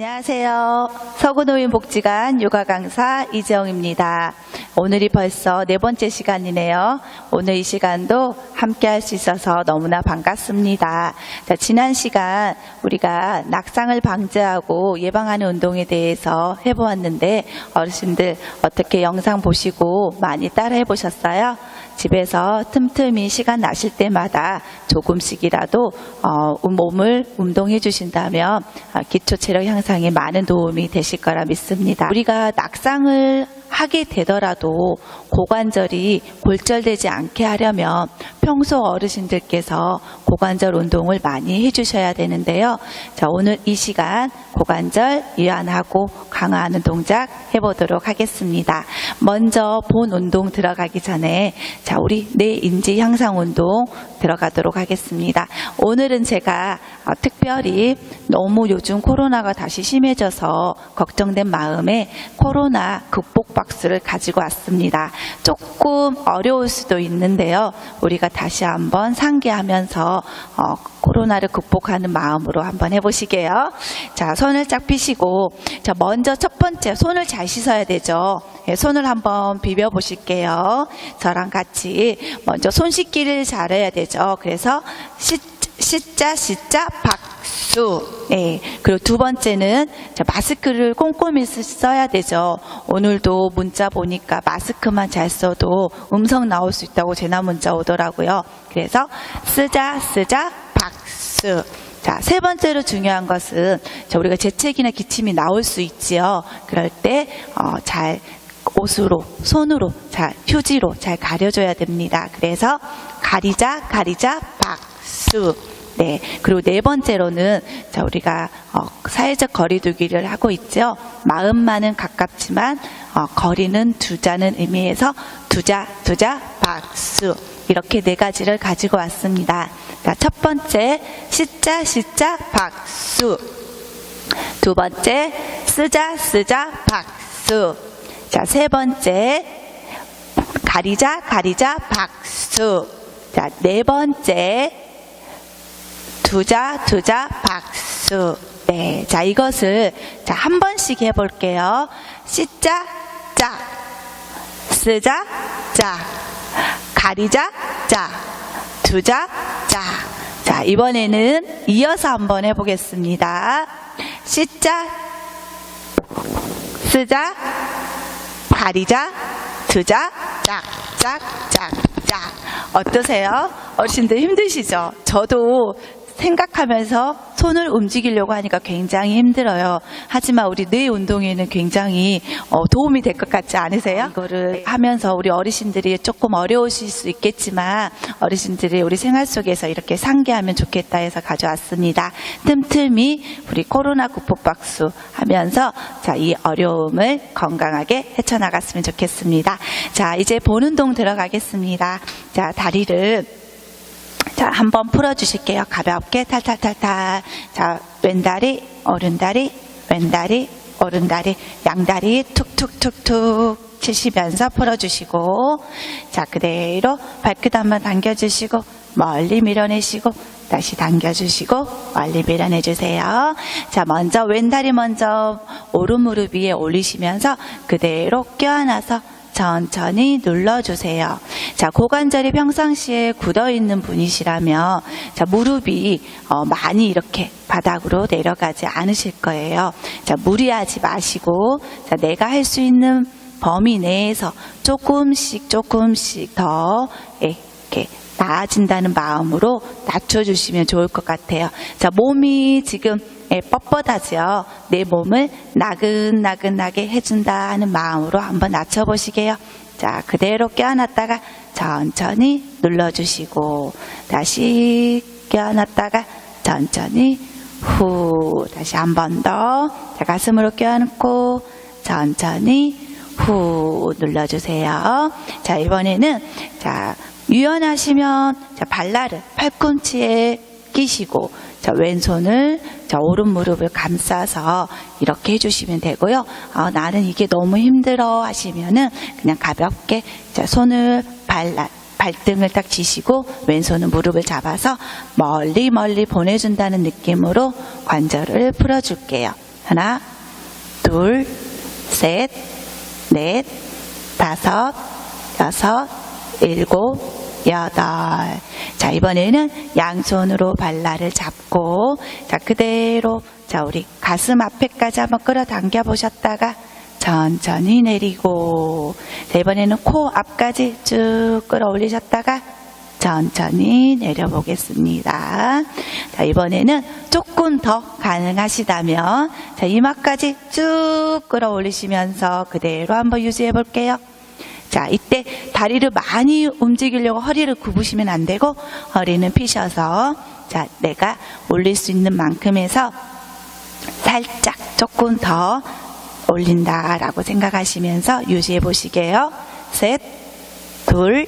안녕하세요. 서구노인복지관 요가 강사 이재영입니다. 오늘이 벌써 네 번째 시간이네요. 오늘 이 시간도 함께 할 수 있어서 너무나 반갑습니다. 자, 지난 시간 우리가 낙상을 방지하고 예방하는 운동에 대해서 해보았는데 어르신들 어떻게 영상 보시고 많이 따라해 보셨어요? 집에서 틈틈이 시간 나실 때마다 조금씩이라도 어, 몸을 운동해 주신다면 아, 기초 체력 향상에 많은 도움이 되실 거라 믿습니다. 우리가 낙상을 하게 되더라도 고관절이 골절되지 않게 하려면 평소 어르신들께서 고관절 운동을 많이 해주셔야 되는데요. 자, 오늘 이 시간 고관절 이완하고 강화하는 동작 해보도록 하겠습니다. 먼저 본 운동 들어가기 전에 자, 우리 뇌 인지 향상 운동 들어가도록 하겠습니다. 오늘은 제가 어, 특별히 너무 요즘 코로나가 다시 심해져서 걱정된 마음에 코로나 극복 박스를 가지고 왔습니다. 조금 어려울 수도 있는데요. 우리가 다시 한번 상기하면서 어, 코로나를 극복하는 마음으로 한번 해보시게요. 자, 손을 쫙 펴시고, 자, 먼저 첫 번째 손을 잘 씻어야 되죠. 예, 손을 한번 비벼 보실게요. 저랑 같이 먼저 손 씻기를 잘해야 되죠. 그래서 씻, 씻자, 씻자, 박수. 예. 그리고 두 번째는 자, 마스크를 꼼꼼히 쓰- 써야 되죠. 오늘도 문자 보니까 마스크만 잘 써도 음성 나올 수 있다고 재난 문자 오더라고요. 그래서 쓰자, 쓰자, 박수. 자, 세 번째로 중요한 것은 자, 우리가 재채기나 기침이 나올 수 있지요. 그럴 때, 어, 잘 옷으로, 손으로, 잘, 휴지로 잘 가려줘야 됩니다. 그래서 가리자, 가리자, 박수. 네. 그리고 네 번째로는, 자, 우리가, 어, 사회적 거리두기를 하고 있죠. 마음만은 가깝지만, 어, 거리는 두자는 의미에서 두자, 두자, 박수. 이렇게 네 가지를 가지고 왔습니다. 자, 첫 번째, 씻자, 씻자, 박수. 두 번째, 쓰자, 쓰자, 박수. 자, 세 번째, 가리자, 가리자, 박수. 자, 네 번째, 두자, 두자, 박수. 네. 자, 이것을, 자, 한 번씩 해볼게요. 씻자, 자. 쓰자, 자. 가리자, 자. 두자, 자. 자, 이번에는 이어서 한번 해보겠습니다. 씻자, 쓰자, 가리자, 두자, 짝, 짝, 짝, 짝. 어떠세요? 어르신들 힘드시죠? 저도 생각하면서 손을 움직이려고 하니까 굉장히 힘들어요. 하지만 우리 뇌 운동에는 굉장히 어, 도움이 될 것 같지 않으세요? 이거를 하면서 우리 어르신들이 조금 어려우실 수 있겠지만 어르신들이 우리 생활 속에서 이렇게 상기하면 좋겠다 해서 가져왔습니다. 틈틈이 우리 코로나 극복 박수 하면서 자, 이 어려움을 건강하게 헤쳐나갔으면 좋겠습니다. 자, 이제 본 운동 들어가겠습니다. 자, 다리를 자, 한번 풀어주실게요. 가볍게 탈탈탈탈. 자, 왼다리, 오른다리, 왼다리, 오른다리, 양다리 툭툭툭툭 치시면서 풀어주시고, 자, 그대로 발끝 한번 당겨주시고, 멀리 밀어내시고, 다시 당겨주시고, 멀리 밀어내주세요. 자, 먼저 왼다리 먼저 오른 무릎 위에 올리시면서 그대로 껴안아서 천천히 눌러주세요. 자, 고관절이 평상시에 굳어 있는 분이시라면, 자, 무릎이 어, 많이 이렇게 바닥으로 내려가지 않으실 거예요. 자, 무리하지 마시고, 자, 내가 할 수 있는 범위 내에서 조금씩 조금씩 더 예, 이렇게 나아진다는 마음으로 낮춰주시면 좋을 것 같아요. 자, 몸이 지금 예, 뻣뻣하죠. 내 몸을 나긋나긋하게 해준다 하는 마음으로 한번 낮춰보시게요. 자, 그대로 껴안았다가 천천히 눌러주시고, 다시 껴안았다가 천천히 후, 다시 한 번 더. 자, 가슴으로 껴안고, 천천히 후 눌러주세요. 자, 이번에는, 자, 유연하시면, 자, 발날을 팔꿈치에 끼시고, 자, 왼손을 자, 오른 무릎을 감싸서 이렇게 해주시면 되고요. 아, 나는 이게 너무 힘들어 하시면은 그냥 가볍게 자, 손을 발, 발등을 딱 쥐시고 왼손은 무릎을 잡아서 멀리 멀리 보내준다는 느낌으로 관절을 풀어줄게요. 하나, 둘, 셋, 넷, 다섯, 여섯, 일곱, 여덟. 자, 이번에는 양손으로 발라를 잡고, 자, 그대로, 자, 우리 가슴 앞에까지 한번 끌어당겨 보셨다가, 천천히 내리고, 자, 이번에는 코 앞까지 쭉 끌어올리셨다가, 천천히 내려보겠습니다. 자, 이번에는 조금 더 가능하시다면, 자, 이마까지 쭉 끌어올리시면서 그대로 한번 유지해 볼게요. 자, 이때 다리를 많이 움직이려고 허리를 굽으시면 안 되고, 허리는 피셔서, 자, 내가 올릴 수 있는 만큼에서 살짝 조금 더 올린다라고 생각하시면서 유지해 보시게요. 셋, 둘,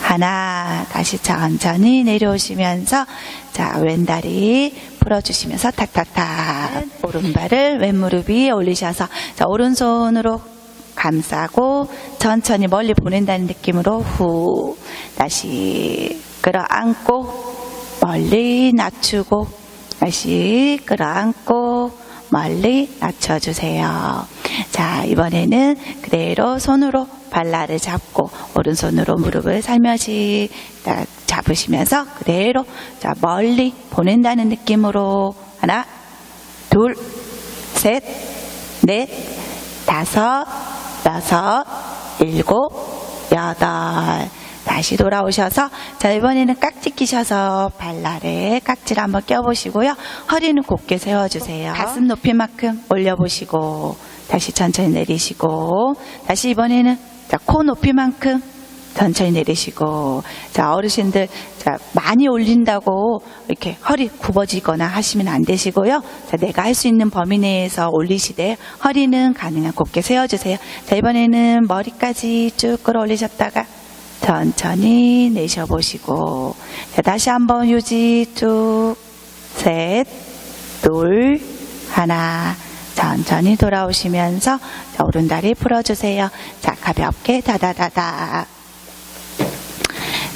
하나. 다시 천천히 내려오시면서 자, 왼다리 풀어주시면서 탁탁탁. 오른발을 왼무릎 위에 올리셔서 자, 오른손으로 감싸고 천천히 멀리 보낸다는 느낌으로 후. 다시 끌어안고 멀리 낮추고 다시 끌어안고 멀리 낮춰주세요. 자, 이번에는 그대로 손으로 발라를 잡고 오른손으로 무릎을 살며시 딱 잡으시면서 그대로 자, 멀리 보낸다는 느낌으로 하나, 둘, 셋, 넷, 다섯, 여섯, 일곱, 여덟. 다시 돌아오셔서 자 이번에는 깍지 끼셔서 발날에 깍지를 한번 껴보시고요. 허리는 곧게 세워주세요. 가슴 높이만큼 올려보시고 다시 천천히 내리시고 다시 이번에는 자, 코 높이만큼 천천히 내리시고 자 어르신들 자 많이 올린다고 이렇게 허리 굽어지거나 하시면 안 되시고요. 자 내가 할 수 있는 범위 내에서 올리시되 허리는 가능한 곧게 세워주세요. 자 이번에는 머리까지 쭉 끌어올리셨다가 천천히 내셔보시고 자, 다시 한번 유지 쭉 셋, 둘, 하나 천천히 돌아오시면서 자, 오른다리 풀어주세요. 자 가볍게 다다다다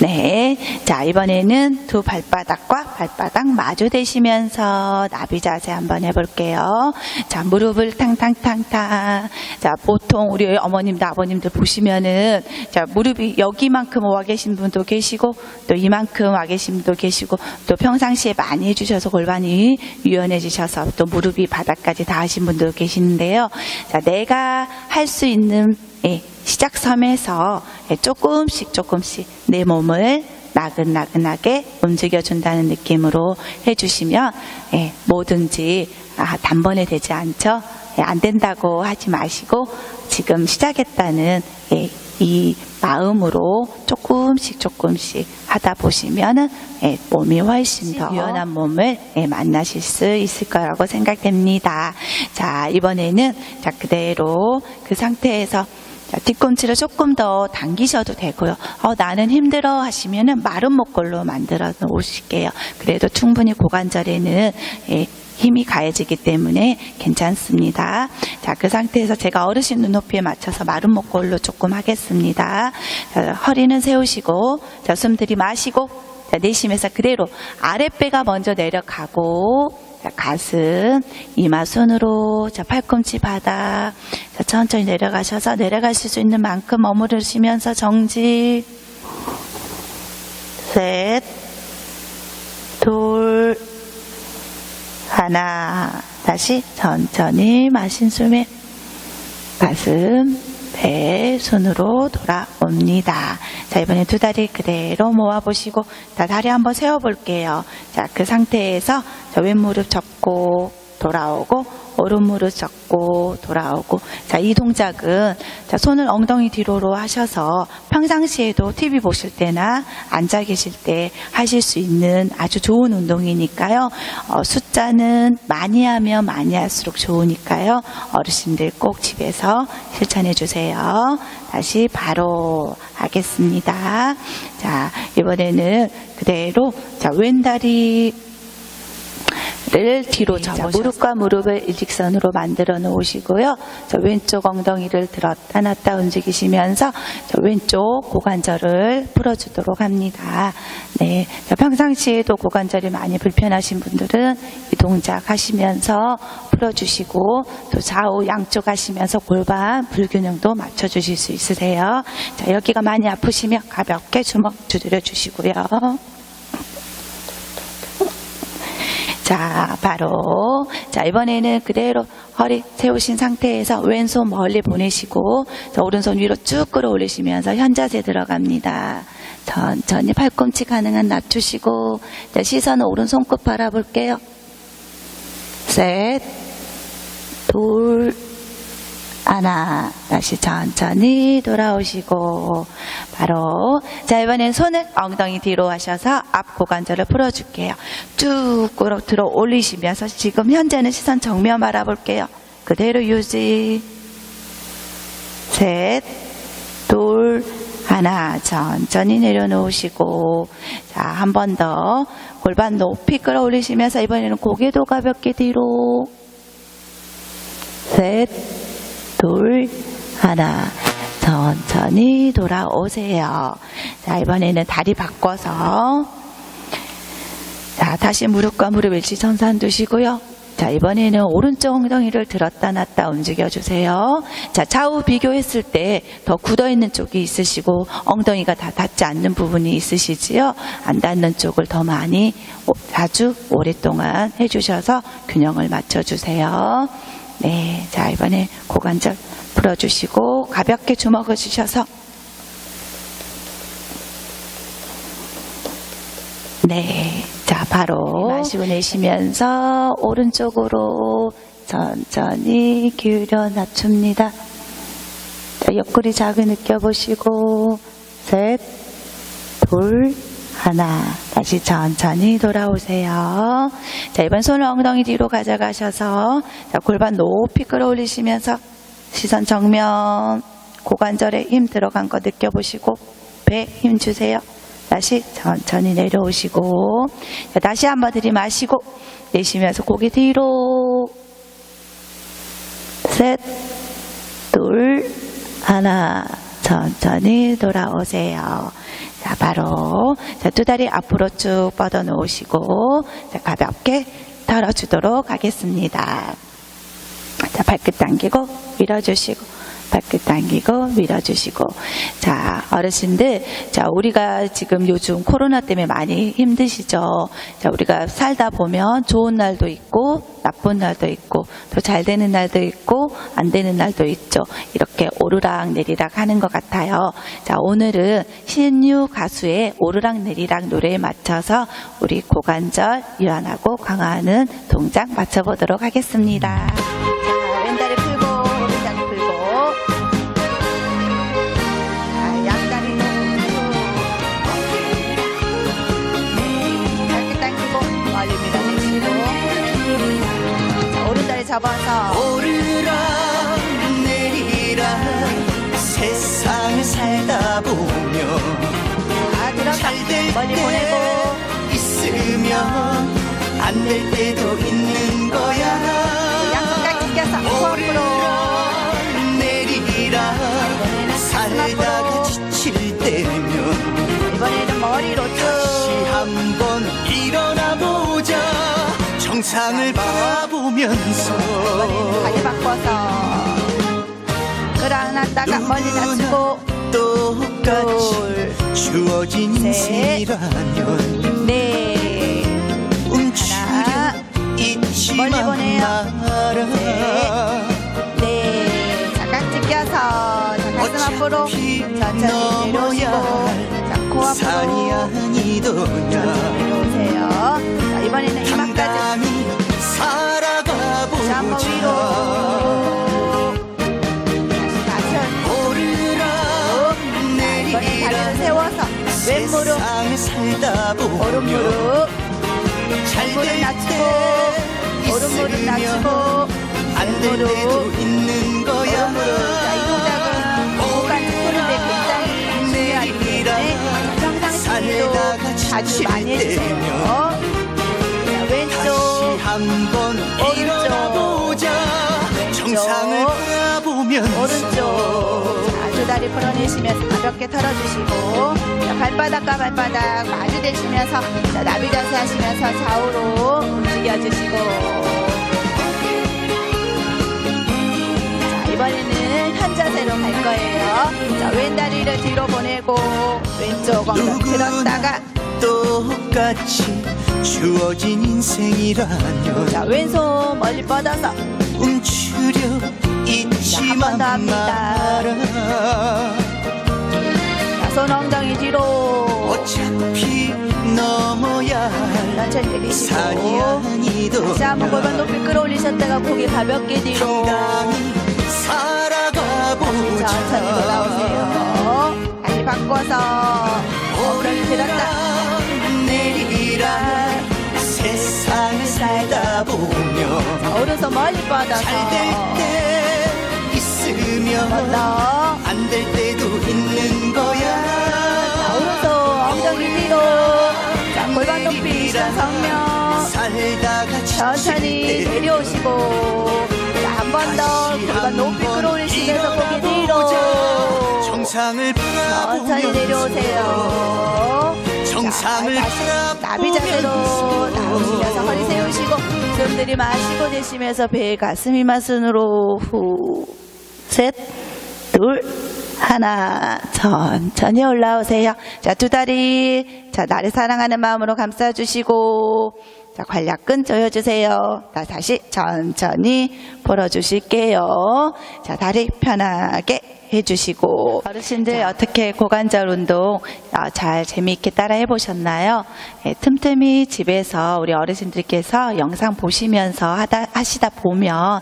네. 자, 이번에는 두 발바닥과 발바닥 마주 대시면서 나비 자세 한번 해볼게요. 자, 무릎을 탕탕탕탕. 자, 보통 우리 어머님들, 아버님들 보시면은, 자, 무릎이 여기만큼 와 계신 분도 계시고, 또 이만큼 와 계신 분도 계시고, 또 평상시에 많이 해주셔서 골반이 유연해지셔서 또 무릎이 바닥까지 닿으신 분도 계시는데요. 자, 내가 할 수 있는 예, 시작 섬에서 예, 조금씩 조금씩 내 몸을 나긋나긋하게 움직여준다는 느낌으로 해주시면 예, 뭐든지 아, 단번에 되지 않죠. 예, 안 된다고 하지 마시고 지금 시작했다는 예, 이 마음으로 조금씩 조금씩 하다 보시면은 예, 몸이 훨씬 더 유연한 몸을 예, 만나실 수 있을 거라고 생각됩니다. 자 이번에는 자 그대로 그 상태에서 자, 뒤꿈치를 조금 더 당기셔도 되고요. 어, 나는 힘들어 하시면은 마른 목골로 만들어 놓으실게요. 그래도 충분히 고관절에는 예, 힘이 가해지기 때문에 괜찮습니다. 자, 그 상태에서 제가 어르신 눈높이에 맞춰서 마른 목골로 조금 하겠습니다. 자, 허리는 세우시고, 자, 숨 들이마시고, 자, 내쉬면서 그대로 아랫배가 먼저 내려가고, 자, 가슴, 이마 손으로, 자, 팔꿈치 바닥, 자, 천천히 내려가셔서 내려가실 수 있는 만큼 머무르시면서 정지, 셋, 둘, 하나. 다시 천천히 마신 숨에 가슴, 배, 손으로 돌아옵니다. 자, 이번에 두 다리 그대로 모아보시고, 자, 다리 한번 세워볼게요. 자, 그 상태에서 자, 왼무릎 접고 돌아오고, 오른무릎 접고 돌아오고. 자, 이 동작은 자, 손을 엉덩이 뒤로로 하셔서 평상시에도 TV 보실 때나 앉아 계실 때 하실 수 있는 아주 좋은 운동이니까요. 어, 숫자는 많이 하면 많이 할수록 좋으니까요. 어르신들 꼭 집에서 실천해 주세요. 다시 바로 하겠습니다. 자, 이번에는 그대로 자, 왼다리 를 뒤로 접으셔서 무릎과 무릎을 일직선으로 만들어 놓으시고요. 저 왼쪽 엉덩이를 들었다 놨다 움직이시면서 저 왼쪽 고관절을 풀어주도록 합니다. 네, 자, 평상시에도 고관절이 많이 불편하신 분들은 이 동작 하시면서 풀어주시고 또 좌우 양쪽 하시면서 골반 불균형도 맞춰주실 수 있으세요. 자, 여기가 많이 아프시면 가볍게 주먹 두드려 주시고요. 자, 바로. 자, 이번에는 그대로 허리 세우신 상태에서 왼손 멀리 보내시고, 자, 오른손 위로 쭉 끌어올리시면서 현자세 들어갑니다. 천천히 팔꿈치 가능한 낮추시고, 자, 시선은 오른 손 끝 바라볼게요. 셋, 둘, 하나, 다시 천천히 돌아오시고, 바로, 자, 이번엔 손을 엉덩이 뒤로 하셔서 앞 고관절을 풀어줄게요. 쭉 들어 올리시면서 지금 현재는 시선 정면 바라볼게요. 그대로 유지. 셋, 둘, 하나, 천천히 내려놓으시고, 자, 한 번 더 골반 높이 끌어올리시면서 이번에는 고개도 가볍게 뒤로. 셋, 둘, 하나. 천천히 돌아오세요. 자, 이번에는 다리 바꿔서. 자, 다시 무릎과 무릎 일치선산 두시고요. 자, 이번에는 오른쪽 엉덩이를 들었다 놨다 움직여 주세요. 자, 좌우 비교했을 때 더 굳어 있는 쪽이 있으시고 엉덩이가 다 닿지 않는 부분이 있으시지요. 안 닿는 쪽을 더 많이 오- 자주 오랫동안 해 주셔서 균형을 맞춰 주세요. 네, 자, 이번에 고관절 풀어주시고 가볍게 주먹을 주셔서 네. 자, 바로 마시고 내쉬면서 오른쪽으로 천천히 기울여 낮춥니다. 자, 옆구리 자극 느껴보시고 셋, 둘, 하나. 다시 천천히 돌아오세요. 자, 이번 손을 엉덩이 뒤로 가져가셔서 자, 골반 높이 끌어올리시면서 시선 정면 고관절에 힘 들어간 거 느껴보시고 배 힘 주세요. 다시 천천히 내려오시고 자, 다시 한번 들이마시고 내쉬면서 고개 뒤로 셋, 둘, 하나 천천히 돌아오세요. 자, 바로 자, 두 다리 앞으로 쭉 뻗어 놓으시고 자, 가볍게 털어주도록 하겠습니다. 자, 발끝 당기고 밀어주시고 발끝 당기고 밀어주시고. 자 어르신들 자 우리가 지금 요즘 코로나 때문에 많이 힘드시죠? 자 우리가 살다 보면 좋은 날도 있고 나쁜 날도 있고 또 잘 되는 날도 있고 안 되는 날도 있죠? 이렇게 오르락 내리락 하는 것 같아요. 자 오늘은 신유 가수의 오르락 내리락 노래에 맞춰서 우리 고관절 유연하고 강화하는 동작 맞춰보도록 하겠습니다 접어서. 오르락 내리락 세상을 살다 보면 아 들어가 잘될 때 보내고. 있으면 안 될 때도 있는 거야. 양손까지 코앞으로 오르락 내리락 살다 정상을 바라보면서 다리 바꿔서 끌어안았다가 멀리 낮추고 똑같이 주어진 셋. 인생이라면 네 하나, 움츠려 잊지만 멀리 보내요. 마라 네, 잠깐 찢겨서 자, 가슴 앞으로 어차피 천천히 내려오시고 산이 코 앞으로 아니더냐 내려오세요. 자, 이번에는 이마까지 오르락 세워서 왼무릎 세상을 살다 보면 오른무릎 무릎 잘될 낮추고 때 오른무릎 있으면 낮추고 안될 때도 있는 거야. 오른무릎 자, 이 동작은 고관 푸는데 굉장히 중요하기 때문에 평상시에도 자주 지칠 많이 해주세요. 자, 왼쪽. 한번 정상을 바라보면서. 오른쪽. 자, 두 다리 풀어내시면서 가볍게 털어주시고, 자, 발바닥과 발바닥 마주대시면서, 자, 나비 자세 하시면서 좌우로 움직여주시고, 자, 이번에는 한 자세로 갈 거예요. 자, 왼 다리를 뒤로 보내고, 왼쪽 엉덩이 들었다가, 똑같이 주어진 인생이라면. 자, 왼손 멀리 뻗어서, 움츠려 자, 손 엉덩이 뒤로, 어차피 넘어야 할 산이 아니더라 다시 한번 골반 높이 끌어올리셨다가 고개 가볍게 뒤로. 살아가보자. 천천히 돌아오세요. 다시 바꿔서 엉덩이 들었다 내리라 세상을 살다 자, 오른손 멀리 뻗어서. 잘될 때 있으면 더안될 때도 있는 자, 거야. 오른손 엉덩이 뒤로 자, 골반 높이 성명 살다가 천천히 내려오시고 한 번 더 골반 높이 끌어올리시면서 고개 뒤로 정상을 천천히 내려오세요 다시 나비 자세로 나오시면서 허리 세우시고 숨 들이마시고 내쉬면서 배 가슴 이마순으로 후 셋 둘 하나 천천히 올라오세요. 자 두 다리. 자 나를 사랑하는 마음으로 감싸주시고. 자 관략근 조여주세요. 자 다시 천천히 풀어주실게요. 자 다리 편하게 해주시고 어르신들 어떻게 고관절 운동 어, 잘 재미있게 따라 해보셨나요? 예, 틈틈이 집에서 우리 어르신들께서 영상 보시면서 하다, 하시다 보면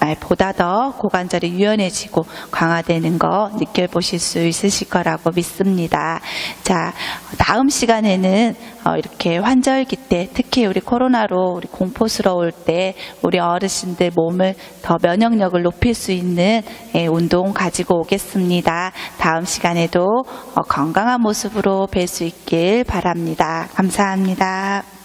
말보다 더 고관절이 유연해지고 강화되는 거 느껴보실 수 있으실 거라고 믿습니다. 자, 다음 시간에는 어, 이렇게 환절기 때 특히 우리 코로나로 우리 공포스러울 때 우리 어르신들 몸을 더 면역력을 높일 수 있는 예, 운동 가지고 오겠습니다. 다음 시간에도 어, 건강한 모습으로 뵐 수 있길 바랍니다. 감사합니다.